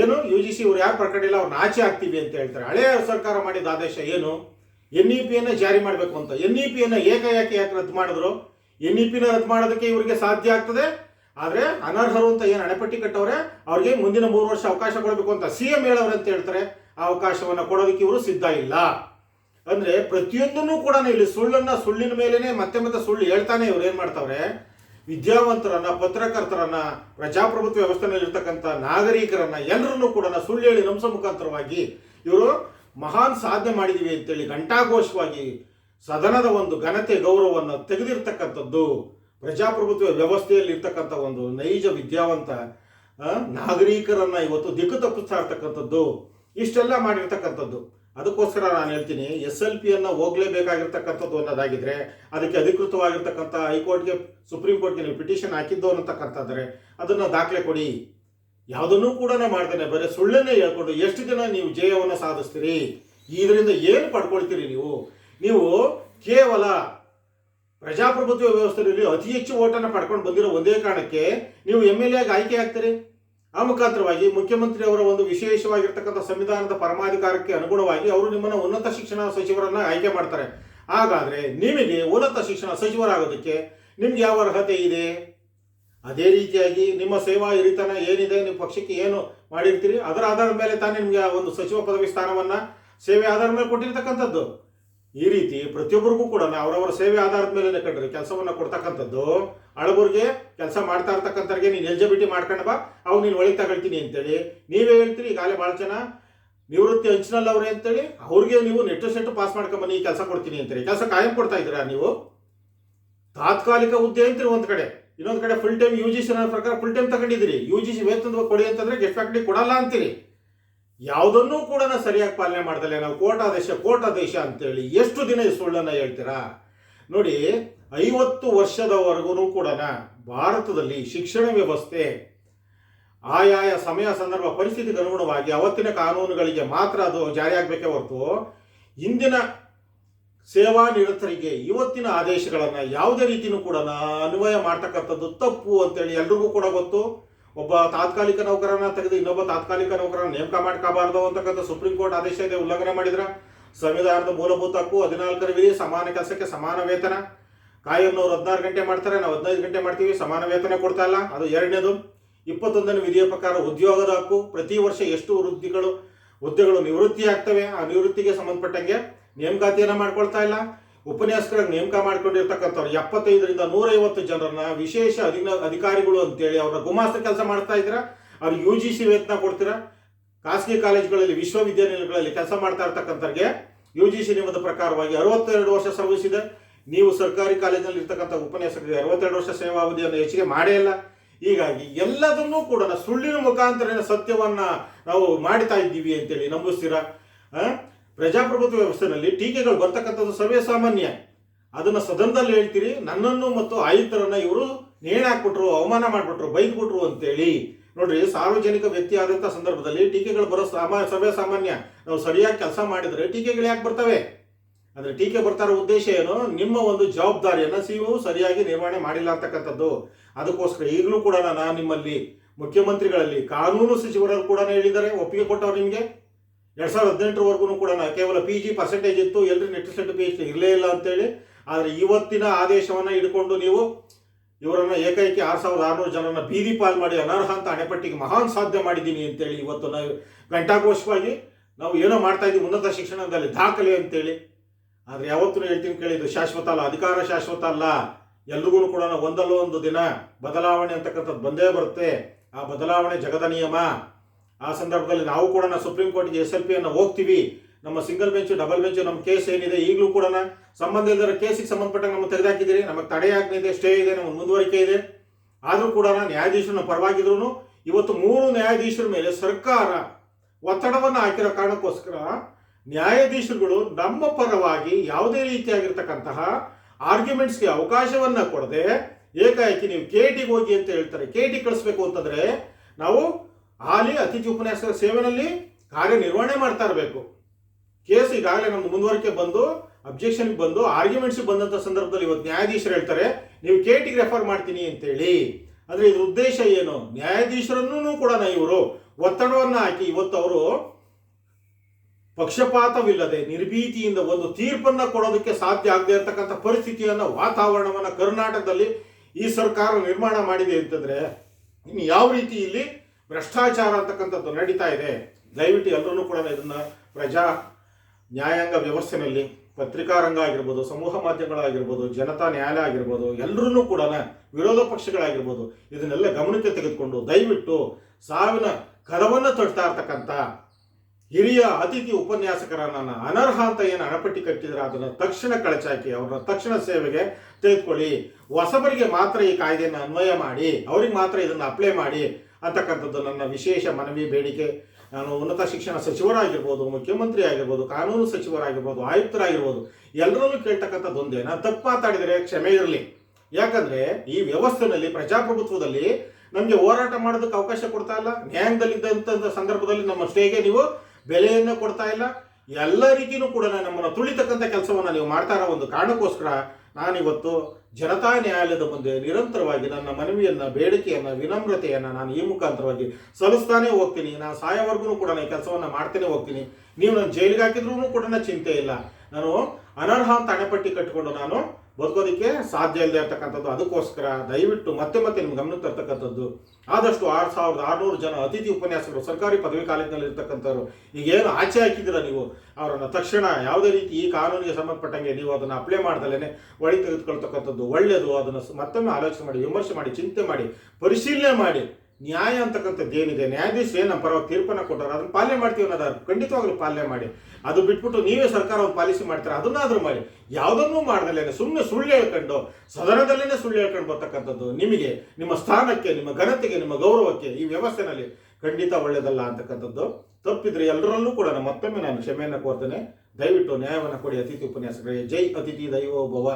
ಏನು ಯು ಜಿ ಸಿ ಇವ್ರು ಯಾರು ಪ್ರಕಟಿಲ್ಲ ಅವ್ರನ್ನ ಆಚೆ ಹಾಕ್ತೀವಿ ಅಂತ ಹೇಳ್ತಾರೆ. ಹಳೆಯ ಸರ್ಕಾರ ಮಾಡಿದ ಆದೇಶ ಏನು? ಎನ್ ಇ ಪಿಯನ್ನು ಜಾರಿ ಮಾಡಬೇಕು ಅಂತ. ಎನ್ ಇ ಪಿಯನ್ನು ಏಕಾಏಕಿ ಯಾಕೆ ರದ್ದು ಮಾಡಿದ್ರು? ಎನ್ ಇ ಪಿನ ರದ್ದು ಮಾಡೋದಕ್ಕೆ ಇವರಿಗೆ ಸಾಧ್ಯ ಆಗ್ತದೆ. ಆದರೆ ಅನರ್ಹರು ಅಂತ ಏನು ಅಣೆಪಟ್ಟಿ ಕಟ್ಟವ್ರೆ, ಅವ್ರಿಗೆ ಮುಂದಿನ ಮೂರು ವರ್ಷ ಅವಕಾಶ ಕೊಡಬೇಕು ಅಂತ ಸಿ ಎಂ ಹೇಳವ್ರೆ ಅಂತ ಹೇಳ್ತಾರೆ. ಆ ಅವಕಾಶವನ್ನು ಕೊಡೋದಕ್ಕೆ ಇವರು ಸಿದ್ಧ ಇಲ್ಲ. ಅಂದರೆ ಪ್ರತಿಯೊಂದನ್ನು ಕೂಡ ಇಲ್ಲಿ ಸುಳ್ಳನ್ನು ಸುಳ್ಳಿನ ಮೇಲೇ ಮತ್ತೆ ಮತ್ತೆ ಸುಳ್ಳು ಹೇಳ್ತಾನೆ ಇವ್ರು ಏನು ಮಾಡ್ತಾವ್ರೆ? ವಿದ್ಯಾವಂತರನ್ನ, ಪತ್ರಕರ್ತರನ್ನ, ಪ್ರಜಾಪ್ರಭುತ್ವ ವ್ಯವಸ್ಥೆಯಲ್ಲಿರ್ತಕ್ಕಂಥ ನಾಗರಿಕರನ್ನ ಎಲ್ಲರನ್ನೂ ಕೂಡ ಸುಳ್ಳು ಹೇಳಿ ನಂಸ ಮುಖಾಂತರವಾಗಿ ಇವರು ಮಹಾನ್ ಸಾಧನೆ ಮಾಡಿದೀವಿ ಅಂತೇಳಿ ಘಂಟಾಘೋಷವಾಗಿ ಸದನದ ಒಂದು ಘನತೆ ಗೌರವವನ್ನು ತೆಗೆದಿರ್ತಕ್ಕಂಥದ್ದು ಪ್ರಜಾಪ್ರಭುತ್ವ ವ್ಯವಸ್ಥೆಯಲ್ಲಿ ಇರ್ತಕ್ಕಂಥ ಒಂದು ನೈಜ ವಿದ್ಯಾವಂತ ನಾಗರಿಕರನ್ನ ಇವತ್ತು ದಿಕ್ಕು ತಪ್ಪಿಸ್ತಾ ಇರ್ತಕ್ಕಂಥದ್ದು, ಇಷ್ಟೆಲ್ಲ ಮಾಡಿರ್ತಕ್ಕಂಥದ್ದು. ಅದಕ್ಕೋಸ್ಕರ ನಾನು ಹೇಳ್ತೀನಿ ಎಸ್ ಎಲ್ ಪಿಯನ್ನು ಹೋಗ್ಲೇಬೇಕಾಗಿರ್ತಕ್ಕಂಥದ್ದು ಅನ್ನೋದಾಗಿದ್ರೆ ಅದಕ್ಕೆ ಅಧಿಕೃತವಾಗಿರ್ತಕ್ಕಂಥ ಹೈಕೋರ್ಟ್ಗೆ, ಸುಪ್ರೀಂ ಕೋರ್ಟ್ಗೆ ನೀವು ಪಿಟಿಷನ್ ಹಾಕಿದ್ದು ಅನ್ನತಕ್ಕಂಥದ್ರೆ, ಅದನ್ನು ದಾಖಲೆ ಕೊಡಿ. ಯಾವುದನ್ನೂ ಕೂಡ ಮಾಡ್ತೇನೆ ಬರೀ ಸುಳ್ಳನ್ನೇ ಹೇಳ್ಕೊಂಡು ಎಷ್ಟು ದಿನ ನೀವು ಜಯವನ್ನು ಸಾಧಿಸ್ತೀರಿ? ಇದರಿಂದ ಏನು ಪಡ್ಕೊಳ್ತೀರಿ ನೀವು? ನೀವು ಕೇವಲ ಪ್ರಜಾಪ್ರಭುತ್ವ ವ್ಯವಸ್ಥೆಯಲ್ಲಿ ಅತಿ ಹೆಚ್ಚು ಓಟನ್ನು ಪಡ್ಕೊಂಡು ಬಂದಿರೋ ಒಂದೇ ಕಾರಣಕ್ಕೆ ನೀವು ಎಂ ಎಲ್ ಎಗೆ ಆಯ್ಕೆ ಆಗ್ತೀರಿ? ಆ ಮುಖಾಂತರವಾಗಿ ಮುಖ್ಯಮಂತ್ರಿ ಅವರ ಒಂದು ವಿಶೇಷವಾಗಿರ್ತಕ್ಕಂಥ ಸಂವಿಧಾನದ ಪರಮಾಧಿಕಾರಕ್ಕೆ ಅನುಗುಣವಾಗಿ ಅವರು ನಿಮ್ಮನ್ನು ಉನ್ನತ ಶಿಕ್ಷಣ ಸಚಿವರನ್ನ ಆಯ್ಕೆ ಮಾಡ್ತಾರೆ. ಹಾಗಾದ್ರೆ ನಿಮಗೆ ಉನ್ನತ ಶಿಕ್ಷಣ ಸಚಿವರಾಗೋದಕ್ಕೆ ನಿಮ್ಗೆ ಯಾವ ಅರ್ಹತೆ ಇದೆ? ಅದೇ ರೀತಿಯಾಗಿ ನಿಮ್ಮ ಸೇವಾ ಹಿರಿತನ ಏನಿದೆ, ನಿಮ್ಮ ಪಕ್ಷಕ್ಕೆ ಏನು ಮಾಡಿರ್ತೀರಿ, ಅದರ ಆಧಾರದ ಮೇಲೆ ತಾನೇ ನಿಮಗೆ ಒಂದು ಸಚಿವ ಪದವಿ ಸ್ಥಾನವನ್ನ ಸೇವೆ ಆಧಾರದ ಮೇಲೆ ಕೊಟ್ಟಿರ್ತಕ್ಕಂಥದ್ದು. ಈ ರೀತಿ ಪ್ರತಿಯೊಬ್ಬರಿಗೂ ಕೂಡ ಅವರವರ ಸೇವೆ ಆಧಾರದ ಮೇಲೆ ಕಂಡ್ರೆ ಕೆಲಸವನ್ನ ಕೊಡ್ತಕ್ಕಂಥದ್ದು ಹಳಬರಿಗೆ ಕೆಲಸ ಮಾಡ್ತಾ ಇರ್ತಕ್ಕಂಥವ್ರಿಗೆ ನೀನು ಎಲಿಜಿಬಿಲಿಟಿ ಮಾಡ್ಕೊಂಡು ಬಾ ಅವು ನೀನು ಒಳಗೆ ತಗೊಳ್ತೀನಿ ಅಂತೇಳಿ. ನೀವೇ ಹೇಳ್ತೀರಿ ಈಗಾಗಲೇ ಭಾಳ ಜನ ನಿವೃತ್ತಿ ಹಂಚಿನಲ್ಲ ಅವ್ರೆ ಅಂತೇಳಿ, ಅವ್ರಿಗೆ ನೀವು ನೆಟ್ಟು ಸೆಟ್ಟು ಪಾಸ್ ಮಾಡ್ಕೊಂಬನ್ನಿ ಕೆಲಸ ಕೊಡ್ತೀನಿ ಅಂತೇಳಿ. ಕೆಲಸ ಕಾಯಂ ಕೊಡ್ತಾ ಇದ್ದೀರಾ ನೀವು? ತಾತ್ಕಾಲಿಕ ಹುದ್ದೆ ಅಂತೀರಿ ಒಂದ್ ಕಡೆ. ಇನ್ನೊಂದ್ ಕಡೆ full time U G C ಪ್ರಕಾರ ಫುಲ್ ಟೈಮ್ ತಗೊಂಡಿದ್ದೀರಿ. ಯು ಜಿ ಸಿ ವೇತನ ಕೊಡಿ ಅಂತಂದ್ರೆ ಗೆಸ್ಟ್ ಫ್ಯಾಕ್ಟ್ರಿ ಕೊಡಲ್ಲ ಅಂತೀರಿ. ಯಾವುದನ್ನೂ ಕೂಡ ಸರಿಯಾಗಿ ಪಾಲನೆ ಮಾಡ್ದಲೆ ನಾವು ಕೋಟಾದೇಶ ಕೋಟಾದೇಶ ಅಂತೇಳಿ ಎಷ್ಟು ದಿನ ಈ ಸುಳ್ಳನ್ನ ಹೇಳ್ತೀರಾ? ನೋಡಿ, ಐವತ್ತು ವರ್ಷದವರೆಗೂ ಕೂಡ ಭಾರತದಲ್ಲಿ ಶಿಕ್ಷಣ ವ್ಯವಸ್ಥೆ, ಆಯಾಯ ಸಮಯ ಸಂದರ್ಭ ಪರಿಸ್ಥಿತಿಗೆ ಅನುಗುಣವಾಗಿ ಅವತ್ತಿನ ಕಾನೂನುಗಳಿಗೆ ಮಾತ್ರ ಅದು ಜಾರಿಯಾಗಬೇಕೇ ಹೊರತು ಇಂದಿನ ಸೇವಾ ನಿರತರಿಗೆ ಇವತ್ತಿನ ಆದೇಶಗಳನ್ನು ಯಾವುದೇ ರೀತಿಯೂ ಕೂಡ ಅನ್ವಯ ಮಾಡ್ತಕ್ಕಂಥದ್ದು ತಪ್ಪು ಅಂತೇಳಿ ಎಲ್ರಿಗೂ ಕೂಡ ಗೊತ್ತು. ಒಬ್ಬ ತಾತ್ಕಾಲಿಕ ನೌಕರನ ತೆಗೆದು ಇನ್ನೊಬ್ಬ ತಾತ್ಕಾಲಿಕ ನೌಕರನ ನೇಮಕ ಮಾಡ್ಕೋಬಾರ್ದು ಅಂತಕ್ಕಂಥ ಸುಪ್ರೀಂ ಕೋರ್ಟ್ ಆದೇಶ ಇದೆ, ಉಲ್ಲಂಘನೆ ಮಾಡಿದ್ರ. ಸಂವಿಧಾನದ ಮೂಲಭೂತ ಹಕ್ಕು ಹದಿನಾಲ್ಕರ ವಿಧಿ ಸಮಾನ ಕೆಲಸಕ್ಕೆ ಸಮಾನ ವೇತನ. ಕಾಯಂನವ್ರು ಹದಿನಾರು ಗಂಟೆ ಮಾಡ್ತಾರೆ, ನಾವು ಹದಿನೈದು ಗಂಟೆ ಮಾಡ್ತೀವಿ, ಸಮಾನ ವೇತನ ಕೊಡ್ತಾ ಇಲ್ಲ. ಅದು ಎರಡನೇದು. ಇಪ್ಪತ್ತೊಂದನೇ ವಿಧಿಯ ಪ್ರಕಾರ ಉದ್ಯೋಗದ ಹಕ್ಕು ಪ್ರತಿ ವರ್ಷ ಎಷ್ಟು ವೃತ್ತಿಗಳು ಹುದ್ದೆಗಳು ನಿವೃತ್ತಿ ಆಗ್ತವೆ ಆ ನಿವೃತ್ತಿಗೆ ಸಂಬಂಧಪಟ್ಟಂಗೆ ನೇಮಕಾತಿಯನ್ನು ಮಾಡ್ಕೊಳ್ತಾ ಇಲ್ಲ. ಉಪನ್ಯಾಸಕರಾಗಿ ನೇಮಕ ಮಾಡ್ಕೊಂಡಿರ್ತಕ್ಕಂಥವ್ರು ಎಪ್ಪತ್ತೈದರಿಂದ ನೂರೈವತ್ತು ಜನರನ್ನ ವಿಶೇಷ ಅಧಿನ ಅಧಿಕಾರಿಗಳು ಅಂತೇಳಿ ಅವ್ರನ್ನ ಗುಮಾಸ್ತ ಕೆಲಸ ಮಾಡ್ತಾ ಇದ್ದೀರಾ? ಅವ್ರಿಗೆ ಯು ಜಿ ಸಿ ವೇತನ ಕೊಡ್ತೀರಾ? ಖಾಸಗಿ ಕಾಲೇಜುಗಳಲ್ಲಿ, ವಿಶ್ವವಿದ್ಯಾನಿಲಯಗಳಲ್ಲಿ ಕೆಲಸ ಮಾಡ್ತಾ ಇರ್ತಕ್ಕಂಥವ್ರಿಗೆ ಯು ಜಿ ಸಿ ನಿಯಮದ ಪ್ರಕಾರವಾಗಿ ಅರವತ್ತೆರಡು ವರ್ಷ ಸರ್ವಿಸ್ ಇದೆ. ನೀವು ಸರ್ಕಾರಿ ಕಾಲೇಜಿನಲ್ಲಿ ಇರ್ತಕ್ಕಂಥ ಉಪನ್ಯಾಸಕರಿಗೆ ಅರವತ್ತೆರಡು ವರ್ಷ ಸೇವಾವಧಿಯನ್ನು ಹೆಚ್ಚಿಗೆ ಮಾಡೇ ಇಲ್ಲ. ಹೀಗಾಗಿ ಎಲ್ಲದನ್ನೂ ಕೂಡ ಸುಳ್ಳಿನ ಮುಖಾಂತರ ಸತ್ಯವನ್ನ ನಾವು ಮಾಡ್ತಾ ಇದ್ದೀವಿ ಅಂತೇಳಿ ನಂಬಿಸ್ತೀರಾ? ಪ್ರಜಾಪ್ರಭುತ್ವ ವ್ಯವಸ್ಥೆಯಲ್ಲಿ ಟೀಕೆಗಳು ಬರ್ತಕ್ಕಂಥದ್ದು ಸರ್ವೇ ಸಾಮಾನ್ಯ. ಅದನ್ನ ಸದನದಲ್ಲಿ ಹೇಳ್ತೀರಿ, ನನ್ನನ್ನು ಮತ್ತು ಆಯುಕ್ತರನ್ನ ಇವರು ನೇಣಾಕ್ಬಿಟ್ರು, ಅವಮಾನ ಮಾಡ್ಬಿಟ್ರು, ಬೈದ್ಬಿಟ್ರು ಅಂತೇಳಿ. ನೋಡ್ರಿ, ಸಾರ್ವಜನಿಕ ವ್ಯಕ್ತಿ ಆದಂಥ ಸಂದರ್ಭದಲ್ಲಿ ಟೀಕೆಗಳು ಬರೋ ಸಾಮಾ, ಸರ್ವೇ ಸಾಮಾನ್ಯ. ನಾವು ಸರಿಯಾಗಿ ಕೆಲಸ ಮಾಡಿದ್ರೆ ಟೀಕೆಗಳು ಯಾಕೆ ಬರ್ತವೆ? ಅಂದ್ರೆ ಟೀಕೆ ಬರ್ತಾರ ಉದ್ದೇಶ ಏನು? ನಿಮ್ಮ ಒಂದು ಜವಾಬ್ದಾರಿಯನ್ನ ಸಿಇಒ ಸರಿಯಾಗಿ ನಿರ್ವಹಣೆ ಮಾಡಿಲ್ಲ ಅಂತಕ್ಕಂಥದ್ದು. ಅದಕ್ಕೋಸ್ಕರ ಈಗಲೂ ಕೂಡ ನಾನು ನಿಮ್ಮಲ್ಲಿ ಮುಖ್ಯಮಂತ್ರಿಗಳಲ್ಲಿ ಕಾನೂನು ಸಚಿವರಲ್ಲಿ ಕೂಡ ಹೇಳಿದ್ದಾರೆ, ಒಪ್ಪಿಗೆ ಕೊಟ್ಟವ್ರು ನಿಮಗೆ. ಎರಡ್ ಸಾವಿರದ ಹದಿನೆಂಟರವರೆಗೂ ಕೂಡ ಕೇವಲ ಪಿ ಜಿ ಪರ್ಸೆಂಟೇಜ್ ಇತ್ತು. ಎಲ್ಲರೂ ನೆಟ್ ಸರ್ಟಿಫಿಕೇಟ್ ಇರಲೇ ಇಲ್ಲ ಅಂತೇಳಿ. ಆದರೆ ಇವತ್ತಿನ ಆದೇಶವನ್ನ ಹಿಡ್ಕೊಂಡು ನೀವು ಇವರನ್ನ ಏಕೈಕಿ ಆರು ಸಾವಿರದ ಆರುನೂರು ಜನರನ್ನು ಬೀದಿ ಪಾಲ್ ಮಾಡಿ ಅನರ್ಹ ಅಂತ ಅಣೆಪಟ್ಟಿಗೆ ಮಹಾನ್ ಸಾಧ್ಯ ಮಾಡಿದ್ದೀನಿ ಅಂತೇಳಿ ಇವತ್ತು ನಾವು ಗಂಟಾಘೋಷವಾಗಿ ನಾವು ಏನೋ ಮಾಡ್ತಾ ಇದ್ದೀವಿ ಉನ್ನತ ಶಿಕ್ಷಣದಲ್ಲಿ ದಾಖಲೆ ಅಂತೇಳಿ. ಆದರೆ ಯಾವತ್ತೂ ಹೇಳ್ತೀನಿ ಕೇಳಿದ್ದು ಶಾಶ್ವತ ಅಲ್ಲ, ಅಧಿಕಾರ ಶಾಶ್ವತ ಅಲ್ಲ. ಎಲ್ರಿಗೂ ಕೂಡ ಒಂದಲ್ಲೋ ಒಂದು ದಿನ ಬದಲಾವಣೆ ಅಂತಕ್ಕಂಥದ್ದು ಬಂದೇ ಬರುತ್ತೆ. ಆ ಬದಲಾವಣೆ ಜಗದ ನಿಯಮ. ಆ ಸಂದರ್ಭದಲ್ಲಿ ನಾವು ಕೂಡ ಸುಪ್ರೀಂ ಕೋರ್ಟ್ಗೆ ಎಸ್ ಎಲ್ ಪಿಯನ್ನು ಹೋಗ್ತೀವಿ. ನಮ್ಮ ಸಿಂಗಲ್ ಬೆಂಚ್ ಡಬಲ್ ಬೆಂಚ್ ನಮ್ಮ ಕೇಸ್ ಏನಿದೆ, ಈಗಲೂ ಕೂಡ ಸಂಬಂಧ ಇಲ್ಲದ ಕೇಸಿಗೆ ಸಂಬಂಧಪಟ್ಟಂಗೆ ನಮ್ಮ ತೆಗೆದಾಕಿದ್ದೀರಿ. ನಮಗೆ ತಡೆಯಾಜ್ಞೆ ಇದೆ ಸ್ಟೇ ಇದೆ ನಮ್ಮ ಮುಂದುವರಿಕೆ ಇದೆ. ಆದರೂ ಕೂಡ ನ್ಯಾಯಾಧೀಶರನ್ನ ಪರವಾಗಿದ್ರು ಇವತ್ತು ಮೂರು ನ್ಯಾಯಾಧೀಶರ ಮೇಲೆ ಸರ್ಕಾರ ಒತ್ತಡವನ್ನು ಹಾಕಿರೋ ಕಾರಣಕ್ಕೋಸ್ಕರ ನ್ಯಾಯಾಧೀಶರುಗಳು ನಮ್ಮ ಪರವಾಗಿ ಯಾವುದೇ ರೀತಿಯಾಗಿರ್ತಕ್ಕಂತಹ ಆರ್ಗ್ಯುಮೆಂಟ್ಸ್ಗೆ ಅವಕಾಶವನ್ನ ಕೊಡದೆ ಏಕಾಏಕಿ ನೀವು ಕೆ ಟಿಗೆ ಹೋಗಿ ಅಂತ ಹೇಳ್ತಾರೆ. ಕೆ ಟಿ ಕಳಿಸ್ಬೇಕು ಅಂತಂದ್ರೆ ನಾವು ಹಾಲಿ ಅತಿಥಿ ಉಪನ್ಯಾಸಕರ ಸೇವೆನಲ್ಲಿ ಕಾರ್ಯನಿರ್ವಹಣೆ ಮಾಡ್ತಾ ಇರಬೇಕು. ಕೇಸ್ ಈಗಾಗಲೇ ನಮ್ಮ ಮುಂದುವರಿಕೆ ಬಂದು ಅಬ್ಜೆಕ್ಷನ್ ಬಂದು ಆರ್ಗ್ಯುಮೆಂಟ್ಸ್ ಬಂದಂತ ಸಂದರ್ಭದಲ್ಲಿ ಇವತ್ತು ನ್ಯಾಯಾಧೀಶರು ಹೇಳ್ತಾರೆ, ನೀವು ಕೇಟಿಗೆ ರೆಫರ್ ಮಾಡ್ತೀನಿ ಅಂತೇಳಿ. ಅಂದ್ರೆ ಇದ್ರ ಉದ್ದೇಶ ಏನು? ನ್ಯಾಯಾಧೀಶರನ್ನು ಕೂಡ ಇವರು ಒತ್ತಡವನ್ನು ಹಾಕಿ ಇವತ್ತು ಅವರು ಪಕ್ಷಪಾತವಿಲ್ಲದೆ, ನಿರ್ಭೀತಿಯಿಂದ ಒಂದು ತೀರ್ಪನ್ನ ಕೊಡೋದಕ್ಕೆ ಸಾಧ್ಯ ಆಗದೆ ಇರತಕ್ಕಂಥ ಪರಿಸ್ಥಿತಿಯನ್ನ, ವಾತಾವರಣವನ್ನ ಕರ್ನಾಟಕದಲ್ಲಿ ಈ ಸರ್ಕಾರ ನಿರ್ಮಾಣ ಮಾಡಿದೆ ಅಂತಂದ್ರೆ ಇನ್ನು ಯಾವ ರೀತಿ ಇಲ್ಲಿ ಭ್ರಷ್ಟಾಚಾರ ಅಂತಕ್ಕಂಥದ್ದು ನಡೀತಾ ಇದೆ. ದಯವಿಟ್ಟು ಎಲ್ಲರೂ ಕೂಡ ಇದನ್ನ ಪ್ರಜಾ ನ್ಯಾಯಾಂಗ ವ್ಯವಸ್ಥೆನಲ್ಲಿ ಪತ್ರಿಕಾ ರಂಗ ಆಗಿರ್ಬೋದು, ಸಮೂಹ ಮಾಧ್ಯಮಗಳಾಗಿರ್ಬೋದು, ಜನತಾ ನ್ಯಾಯಾಲಯ ಆಗಿರ್ಬೋದು ಎಲ್ಲರೂ ಕೂಡ ವಿರೋಧ ಪಕ್ಷಗಳಾಗಿರ್ಬೋದು ಇದನ್ನೆಲ್ಲ ಗಮನಕ್ಕೆ ತೆಗೆದುಕೊಂಡು ದಯವಿಟ್ಟು ಸಾವಿನ ಕರವನ್ನು ತೊಡ್ತಾ ಇರ್ತಕ್ಕಂಥ ಹಿರಿಯ ಅತಿಥಿ ಉಪನ್ಯಾಸಕರನ್ನ ಅನರ್ಹ ಅಂತ ಏನು ಅಣಪಟ್ಟಿ ಕಟ್ಟಿದ್ರೆ ಅದನ್ನು ತಕ್ಷಣ ಕಳಚಾಕಿ ಅವರ ತಕ್ಷಣ ಸೇವೆಗೆ ತೆಗೆದುಕೊಳ್ಳಿ. ಹೊಸಬರಿಗೆ ಮಾತ್ರ ಈ ಕಾಯ್ದೆಯನ್ನು ಅನ್ವಯ ಮಾಡಿ, ಅವ್ರಿಗೆ ಮಾತ್ರ ಇದನ್ನು ಅಪ್ಲೈ ಮಾಡಿ. ಅಂತಕ್ಕಂಥದ್ದು ನನ್ನ ವಿಶೇಷ ಮನವಿ, ಬೇಡಿಕೆ. ನಾನು ಉನ್ನತ ಶಿಕ್ಷಣ ಸಚಿವರಾಗಿರ್ಬೋದು ಮುಖ್ಯಮಂತ್ರಿ ಆಗಿರ್ಬೋದು ಕಾನೂನು ಸಚಿವರಾಗಿರ್ಬೋದು, ಆಯುಕ್ತರಾಗಿರ್ಬೋದು ಎಲ್ಲರಲ್ಲೂ ಕೇಳ್ತಕ್ಕಂಥದ್ದು ಒಂದೇ. ನಾನು ತಪ್ಪು ಮಾತಾಡಿದರೆ ಕ್ಷಮೆ ಇರಲಿ. ಯಾಕಂದ್ರೆ ಈ ವ್ಯವಸ್ಥೆನಲ್ಲಿ ಪ್ರಜಾಪ್ರಭುತ್ವದಲ್ಲಿ ನಮಗೆ ಹೋರಾಟ ಮಾಡೋದಕ್ಕೆ ಅವಕಾಶ ಕೊಡ್ತಾ ಇಲ್ಲ. ನ್ಯಾಯಾಂಗದಲ್ಲಿದ್ದಂಥ ಸಂದರ್ಭದಲ್ಲಿ ನಮ್ಮ ಸ್ಟೇಗೆ ನೀವು ಬೆಲೆಯನ್ನು ಕೊಡ್ತಾ ಇಲ್ಲ. ಎಲ್ಲ ರೀತಿಯೂ ಕೂಡ ನಮ್ಮನ್ನು ತುಳಿತಕ್ಕಂಥ ಕೆಲಸವನ್ನು ನೀವು ಮಾಡ್ತಾ ಇರೋ ಒಂದು ಕಾರಣಕ್ಕೋಸ್ಕರ ನಾನಿವತ್ತು ಜನತಾ ನ್ಯಾಯಾಲಯದ ಮುಂದೆ ನಿರಂತರವಾಗಿ ನನ್ನ ಮನವಿಯನ್ನು, ಬೇಡಿಕೆಯನ್ನ, ವಿನಮ್ರತೆಯನ್ನ ನಾನು ಈ ಮುಖಾಂತರವಾಗಿ ಸಲ್ಲಿಸ್ತಾನೆ ಹೋಗ್ತೀನಿ. ನಾನು ಸಾಯೋವರೆಗೂ ಕೂಡ ಈ ಕೆಲಸವನ್ನ ಮಾಡ್ತಾನೆ ಹೋಗ್ತೀನಿ. ನೀವು ನನ್ನ ಜೈಲಿಗೆ ಹಾಕಿದ್ರೂ ಕೂಡ ಚಿಂತೆ ಇಲ್ಲ. ನಾನು ಅನರ್ಹ ಅಂತ ಹಣೆಪಟ್ಟಿ ಕಟ್ಟಿಕೊಂಡು ನಾನು ಬದುಕೋದಕ್ಕೆ ಸಾಧ್ಯ ಇಲ್ಲದೆ ಇರ್ತಕ್ಕಂಥದ್ದು. ಅದಕ್ಕೋಸ್ಕರ ದಯವಿಟ್ಟು ಮತ್ತೆ ಮತ್ತೆ ನಿಮ್ಗೆ ಗಮನಕ್ಕೆ ತರ್ತಕ್ಕಂಥದ್ದು. ಆದಷ್ಟು ಆರು ಸಾವಿರದ ಆರುನೂರು ಜನ ಅತಿಥಿ ಉಪನ್ಯಾಸಕರು, ಸರ್ಕಾರಿ ಪದವಿ ಕಾಲೇಜಿನಲ್ಲಿ ಇರ್ತಕ್ಕಂಥವ್ರು ಈಗ ಏನು ಆಚೆ ಹಾಕಿದ್ದೀರ ನೀವು? ಅವರನ್ನು ತಕ್ಷಣ ಯಾವುದೇ ರೀತಿ ಈ ಕಾನೂನಿಗೆ ಸಂಬಂಧಪಟ್ಟಂಗೆ ನೀವು ಅದನ್ನು ಅಪ್ಲೈ ಮಾಡ್ದಲೇ ಒಳಿ ತೆಗೆದುಕೊಳ್ತಕ್ಕಂಥದ್ದು ಒಳ್ಳೆಯದು. ಅದನ್ನು ಮತ್ತೊಮ್ಮೆ ಆಲೋಚನೆ ಮಾಡಿ, ವಿಮರ್ಶೆ ಮಾಡಿ, ಚಿಂತೆ ಮಾಡಿ, ಪರಿಶೀಲನೆ ಮಾಡಿ. ನ್ಯಾಯ ಅಂತಕ್ಕಂಥದ್ದು ಏನಿದೆ ನ್ಯಾಯಾಧೀಶ ಏನು ಪರವಾಗಿ ತೀರ್ಪನ್ನ ಕೊಟ್ಟಾರ, ಅದನ್ನು ಪಾಲನೆ ಮಾಡ್ತೀವಿ ಅನ್ನೋದಾದ್ರು ಖಂಡಿತವಾಗ್ಲೂ ಪಾಲನೆ ಮಾಡಿ. ಅದು ಬಿಟ್ಬಿಟ್ಟು ನೀವೇ ಸರ್ಕಾರ ಒಂದು ಪಾಲಿಸಿ ಮಾಡ್ತಾರೆ, ಅದನ್ನಾದ್ರೂ ಮಾಡಿ. ಯಾವುದನ್ನೂ ಮಾಡ್ದಲ್ಲ ಸುಮ್ಮನೆ ಸುಳ್ಳು ಹೇಳ್ಕೊಂಡು ಸದನದಲ್ಲೇ ಸುಳ್ಳು ಹೇಳ್ಕೊಂಡು ಬರ್ತಕ್ಕಂಥದ್ದು ನಿಮಗೆ, ನಿಮ್ಮ ಸ್ಥಾನಕ್ಕೆ, ನಿಮ್ಮ ಘನತೆಗೆ, ನಿಮ್ಮ ಗೌರವಕ್ಕೆ ಈ ವ್ಯವಸ್ಥೆನಲ್ಲಿ ಖಂಡಿತ ಒಳ್ಳೆಯದಲ್ಲ ಅಂತಕ್ಕಂಥದ್ದು. ತಪ್ಪಿದ್ರೆ ಎಲ್ಲರಲ್ಲೂ ಕೂಡ ಮತ್ತೊಮ್ಮೆ ನಾನು ಕ್ಷಮೆಯನ್ನು ಕೋರ್ತೇನೆ. ದಯವಿಟ್ಟು ನ್ಯಾಯವನ್ನು ಕೊಡಿ. ಅತಿಥಿ ಉಪನ್ಯಾಸಗಳಿಗೆ ಜೈ ಅತಿಥಿ ದೈವೋ ಭವ.